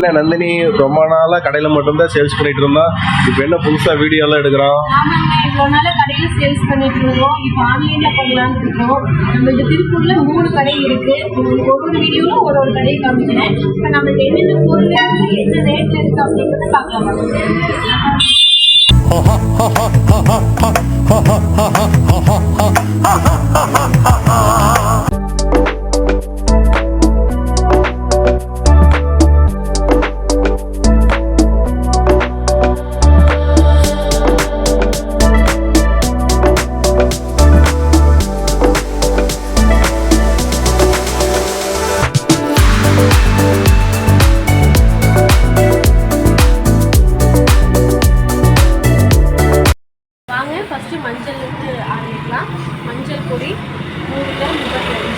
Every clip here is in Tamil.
என்ன நந்தினி ரொம்ப நாளா கடையில மட்டும்தான் சேல்ஸ் பண்ணிட்டு இருந்தோம் இப்போ என்ன புதுசா வீடியோ எல்லாம் எடுக்கிறோம் ஆமாங்க இவ்வளோ நாள் கடையில சேல்ஸ் பண்ணிட்டு இருந்தோம். இப்போ ஆன்லைன்ல பண்ணலாம்னு இருக்கோம். நம்மளுக்கு திருப்பூர்ல மூணு கடை இருக்கு. உங்களுக்கு ஒரு ஒரு வீடியோல ஒரு ஒரு கடையை காமிக்கிறேன். இப்போ நம்மளுக்கு என்னென்ன பொருள் என்ன ரேட்ல இருக்கு அப்படிங்கறத பார்க்கலாம்.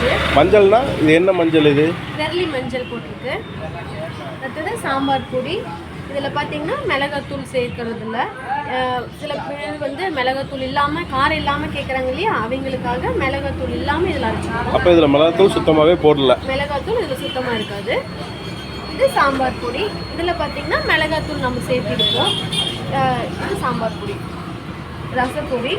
முப்பத்தஞ்சு மஞ்சள்னா இது என்ன மஞ்சள் இது? வெர்லி மஞ்சள் போட்டிருக்கு. அடுத்தது சாம்பார் பொடி. இதில் பார்த்தீங்கன்னா மிளகாத்தூள் சேர்க்கறது இல்ல அஹ் சில பேர் வந்து மிளகாத்தூள் இல்லாமல் காரம் இல்லாமல் கேட்குறாங்க இல்லையா? அவங்களுக்காக மிளகாத்தூள் இல்லாமல் இதில் அரைச்சிக்கலாம் அப்போ இதில் மிளகாத்தூள் சுத்தமாகவே போடல. மிளகாத்தூள் இதில் சுத்தமாக இருக்காது. இது சாம்பார் பொடி. இதில் பார்த்தீங்கன்னா மிளகாத்தூள் நம்ம சேர்த்திருக்கோம். இது சாம்பார் பொடி. ரசப்பொடி.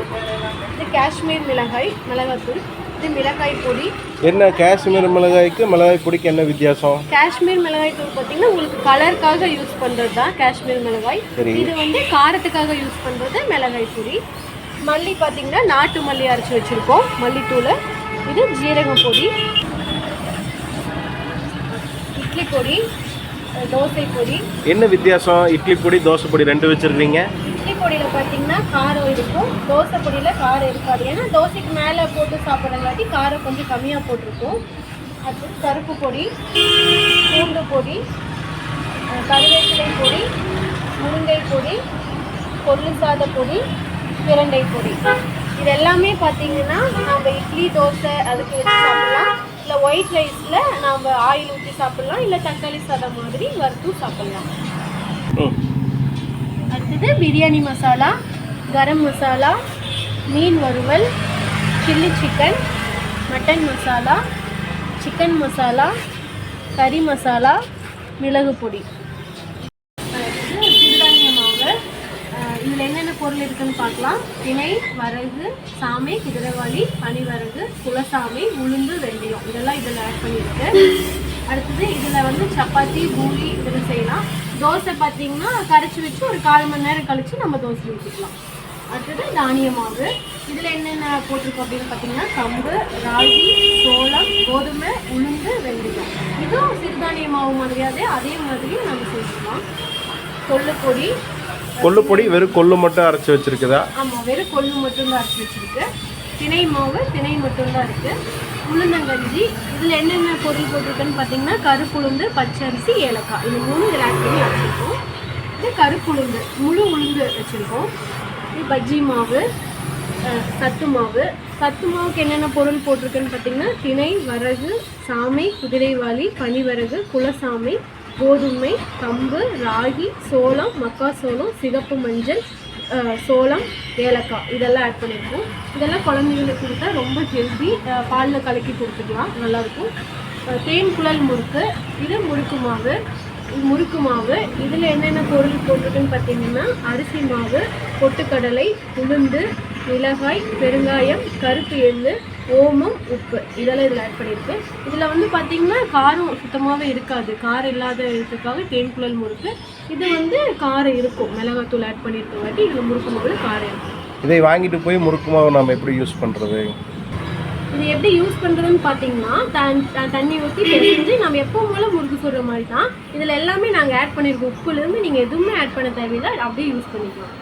இது காஷ்மீர் மிளகாய் மிளகாத்தூள். இது மிளகாய் பொடி. என்ன காஷ்மீர் மிளகாய்க்கு மிளகாய் பொடிக்கு என்ன வித்தியாசம்? காஷ்மீர் மிளகாய் தூள் பார்த்தீங்கன்னா உங்களுக்கு கலருக்காக யூஸ் பண்ணுறது தான் காஷ்மீர் மிளகாய். சரி. இது வந்து காரத்துக்காக யூஸ் பண்ணுறது மிளகாய் பொடி. மல்லி பார்த்தீங்கன்னா நாட்டு மல்லி அரைச்சி வச்சுருக்கோம் மல்லித்தூள். இது ஜீரகம் பொடி. இட்லி பொடி தோசை பொடி. என்ன வித்தியாசம்? இட்லி பொடி தோசை பொடி ரெண்டு வச்சிருக்கீங்க. இட்லி பொடியில் பார்த்தீங்கன்னா காரம் இருக்கும். தோசை பொடியில் காரம் இருக்காது. ஏன்னா தோசைக்கு மேலே போட்டு சாப்பிட்றங்காட்டி காரம் கொஞ்சம் கம்மியாக போட்டிருக்கும். அது கருப்பு பொடி பூண்டு பொடி கருவேப்பிலை பொடி முருங்கை பொடி கொள்ளு சாத பொடி பிரண்டை பொடி. இது எல்லாமே பார்த்தீங்கன்னா நம்ம இட்லி தோசை அதுக்கு வச்சு சாப்பிட்லாம். இல்லை ஒயிட் ரைஸில் நம்ம ஆயில் ஊற்றி சாப்பிட்லாம். இல்லை தக்காளி சாதம் மாதிரி வறுத்தும் சாப்பிட்லாம். அடுத்தது பிரியாணி மசாலா கரம் மசாலா மீன் வறுவல் chilli chicken mutton masala chicken masala கறி மசாலா மிளகு பொடி. அடுத்தது சிறுதானிய மாவு இதில் என்னென்ன பொருள் இருக்குதுன்னு பார்க்கலாம். திணை வரகு சாமை குதிரைவாளி பனிவரகு குலசாமை உளுந்து வெந்தயம். இதெல்லாம் இதில் ஆட் பண்ணியிருக்கு. அடுத்தது இதில் வந்து சப்பாத்தி பூரி இதில் செய்யலாம். தோசை பார்த்தீங்கன்னா கரைச்சி வச்சு ஒரு கால் மணி நேரம் கழிச்சு நம்ம தோசை ஊற்றிக்கலாம் அடுத்தது தானிய மாவு. இதில் என்னென்ன போட்டிருக்கோம் அப்படின்னு பார்த்தீங்கன்னா கம்பு ராகி சோளம் கோதுமை உளுந்து வெந்தயம். இதுவும் சிறுதானிய மாவு மாதிரியாவே அதே மாதிரி நம்ம செஞ்சுக்கலாம் கொள்ளுப்பொடி. கொள்ளு பொடி வெறும் கொள்ளு மட்டும் அரைச்சி வச்சிருக்குதா? ஆமாம் வெறும் கொள்ளு மட்டும்தான் அரைச்சி வச்சிருக்கு. திணை மாவு திணை மட்டும்தான் இருக்குது உளுந்தங்கஞ்சி. இதில் என்னென்ன பொருள் போட்டிருக்குன்னு பார்த்தீங்கன்னா கருப்புளுந்து பச்சரிசி ஏலக்காய். இது மூணு இதில் ஆட் பண்ணி வச்சுருக்கோம். இது கருப்புளுந்து முழு உளுந்து வச்சுருக்கோம். இது பஜ்ஜி மாவு சத்து மாவு. சத்து மாவுக்கு என்னென்ன பொருள் போட்டிருக்குன்னு பார்த்தீங்கன்னா திணை வரகு சாமை குதிரைவாளி பனிவரகு குலசாமை கோதுமை கம்பு ராகி சோளம் மக்காசோளம் சிகப்பு மஞ்சள் சோளம் ஏலக்காய் இதெல்லாம் ஆட் பண்ணியிருக்கோம் இதெல்லாம் குழந்தைங்களுக்கு கொடுத்தா ரொம்ப ஹெல்தி பாலில் கலக்கி கொடுத்துக்கலாம். நல்லாயிருக்கும். தேன் குழல் முறுக்கு இது முறுக்கு மாவு முறுக்கு மாவு. இதில் என்னென்ன பொருள் போட்டிருக்குன்னு பார்த்தீங்கன்னா அரிசி மாவு பொட்டுக்கடலை உளுந்து மிளகாய் பெருங்காயம் கருப்பு எள்ளு ஓமம் உப்பு. இதெல்லாம் இதில் ஆட் பண்ணியிருக்கு இதில் வந்து பார்த்தீங்கன்னா காரம் சுத்தமாகவே இருக்காது. காரம் இல்லாத இதுக்காக தேன்குழல் முறுக்கு. இது வந்து காரம் இருக்கும். மிளகாத்தூள் ஆட் பண்ணியிருக்கங்காட்டி இதில் முறுக்கு மாவில் காரம் இருக்கும். இதை வாங்கிட்டு போய் முறுக்கு மாவு நம்ம எப்படி யூஸ் பண்ணுறது இது எப்படி யூஸ் பண்ணுறதுன்னு பார்த்தீங்கன்னா தண்ணி ஊற்றி பிசைஞ்சு நம்ம எப்பவும் போல முறுக்கு சுடுற மாதிரி தான். இதில் எல்லாமே நாங்கள் ஆட் பண்ணியிருக்கோம். உப்புலேருந்து நீங்கள் எதுவுமே ஆட் பண்ண தேவையில்லை. அப்படியே யூஸ் பண்ணிக்கலாம்.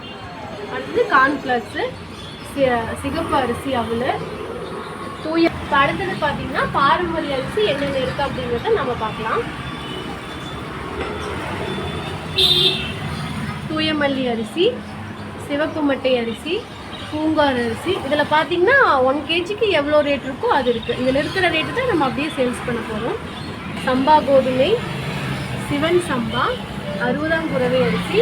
அடுத்தது கார்ன்ஃப்ளவர்ஸு சிகப்பு அரிசி அவல் தூய இப்போ அடுத்தது பார்த்தீங்கன்னா பாரம்பரிய அரிசி என்னென்ன இருக்குது அப்படிங்கிறத நம்ம பார்க்கலாம். தூயமல்லி அரிசி சிவப்பு மட்டை அரிசி பூங்கார் அரிசி. இதில் பார்த்தீங்கன்னா ஒன் கேஜிக்கு எவ்வளோ ரேட் இருக்கோ அது இருக்குது இதில் இருக்கிற ரேட்டு தான் நம்ம அப்படியே சேல்ஸ் பண்ண போகிறோம் சம்பா கோதுமை சிவன் சம்பா அறுபதாம் குறவை அரிசி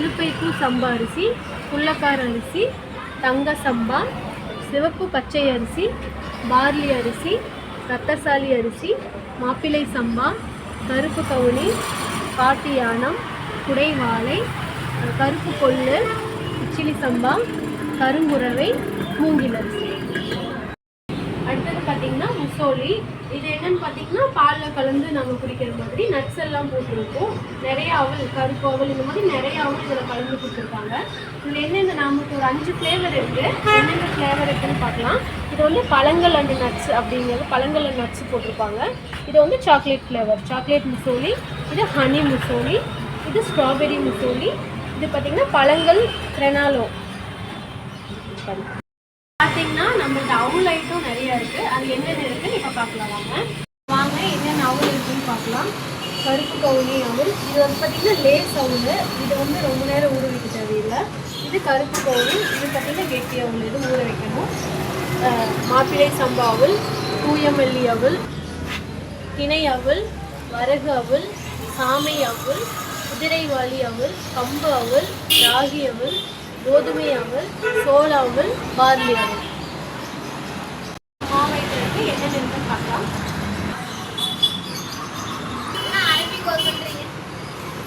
இலுப்பைப்பூ சம்பா அரிசி புள்ளக்கார அரிசி தங்க சம்பா சிவப்பு பச்சை அரிசி பார்லி அரிசி ரத்தசாலி அரிசி மாப்பிள்ளை சம்பா கருப்பு கவுனி காட்டு யானம் குடைவாழை கருப்பு கொள்ளு இச்சிலி சம்பா கருங்குறவை மூங்கிலரிசி அரிசி. முசோலி இது என்னன்னு பார்த்தீங்கன்னா பாலில் கலந்து நம்ம குடிக்கிற மாதிரி நட்ஸ் எல்லாம் போட்டிருக்கோம். நிறைய அவல் கருப்பு அவல் இந்த மாதிரி நிறைய அவல் இதில் கலந்து கொடுத்துருக்காங்க. இதில் என்னென்ன நமக்கு ஒரு அஞ்சு ஃப்ளேவர் இருக்குது என்னென்ன ஃப்ளேவர் இருக்குன்னு பார்க்கலாம் இது வந்து பழங்கள் அண்டு நட்ஸ் அப்படிங்கிறது பழங்கள் அண்ட் நட்ஸ் போட்டிருப்பாங்க. இது வந்து சாக்லேட் ஃப்ளேவர் சாக்லேட் முசோலி இது ஹனி முசோலி இது ஸ்ட்ராபெரி முசோலி இது பார்த்தீங்கன்னா பழங்கள் கிரெனாலோ பார்த்தீங்கன்னா நம்மள்ட்ட அவுல் ஐட்டம் நிறைய இருக்குது அது என்னென்ன இருக்குன்னு இப்போ பார்க்கலாம் வாங்க. வாங்க என்னென்ன அவுல் இருக்குன்னு பார்க்கலாம். கருப்பு கவுனி அவுல் இது வந்து பார்த்தீங்கன்னா லேஸ் அவுல் இது வந்து ரொம்ப நேரம் ஊற வைக்க தேவையில்லை. இது கருப்பு கவுனி இது பார்த்தீங்கன்னா கெட்டி அவுல் இது ஊற வைக்கணும். மாப்பிள்ளை சம்பா அவுல் தூயமல்லி அவுல் திணை அவுல் வரகு அவுல் சாமை அவுல் குதிரைவாளி அவுல் கம்பு அவுல் ராகி அவுல் கோதுமை அவுல் சோள அவுல் பார்லி அவுல் மாவைகளுக்கு என்னென்ன பார்க்கலாம்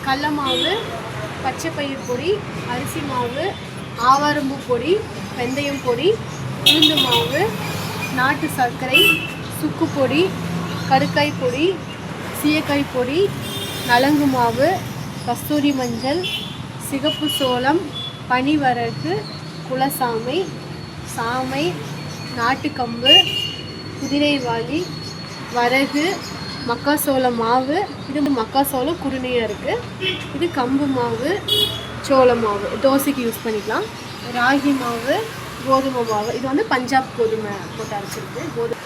கடல மாவு பச்சை பயிர் பொடி அரிசி மாவு ஆவாரம்பூ பொடி வெந்தயம் பொடி உளுந்து மாவு நாட்டு சர்க்கரை சுக்கு பொடி கடுக்காய் பொடி சீயக்காய் பொடி நலங்கு மாவு கஸ்தூரி மஞ்சள் சிகப்பு சோளம் பனிவரகு குலசாமை சாமை நாட்டுக்கம்பு குதிரைவாளி வரகு மக்காசோள மாவு இது மக்காசோள குருணையாக இருக்குது இது கம்பு மாவு சோள மாவு. தோசைக்கு யூஸ் பண்ணிக்கலாம். ராகி மாவு கோதுமை மாவு. இது வந்து பஞ்சாப் கோதுமை போட்டு அரைச்சிருக்கு. கோதுமை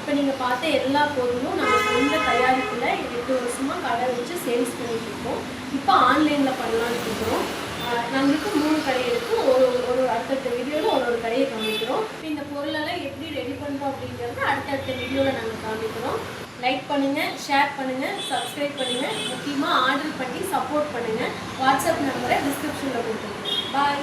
இப்போ நீங்கள் பார்த்த எல்லா பொருளும் நம்ம சொந்த தயாரிப்பில் எட்டு வருஷமாக கடை வச்சு சேல்ஸ் பண்ணிட்டு இருக்கோம். இப்போ ஆன்லைனில் பண்ணலான்னு இருக்கிறோம் நம்மளுக்கு மூணு கடை இருக்குது ஒரு ஒரு அடுத்தடுத்த வீடியோவில் ஒரு ஒரு கடையை காமிக்கிறோம். இப்போ இந்த பொருளெல்லாம் எப்படி ரெடி பண்ணுறோம் அப்படிங்கிறது அடுத்தடுத்த வீடியோவில் நாங்கள் காமிக்கிறோம். லைக் பண்ணுங்கள் ஷேர் பண்ணுங்கள் சப்ஸ்கிரைப் பண்ணுங்கள் முக்கியமாக ஆர்டர் பண்ணி சப்போர்ட் பண்ணுங்கள் வாட்ஸ்அப் நம்பரை டிஸ்கிரிப்ஷனில் கொடுத்துருக்கோம். பாய்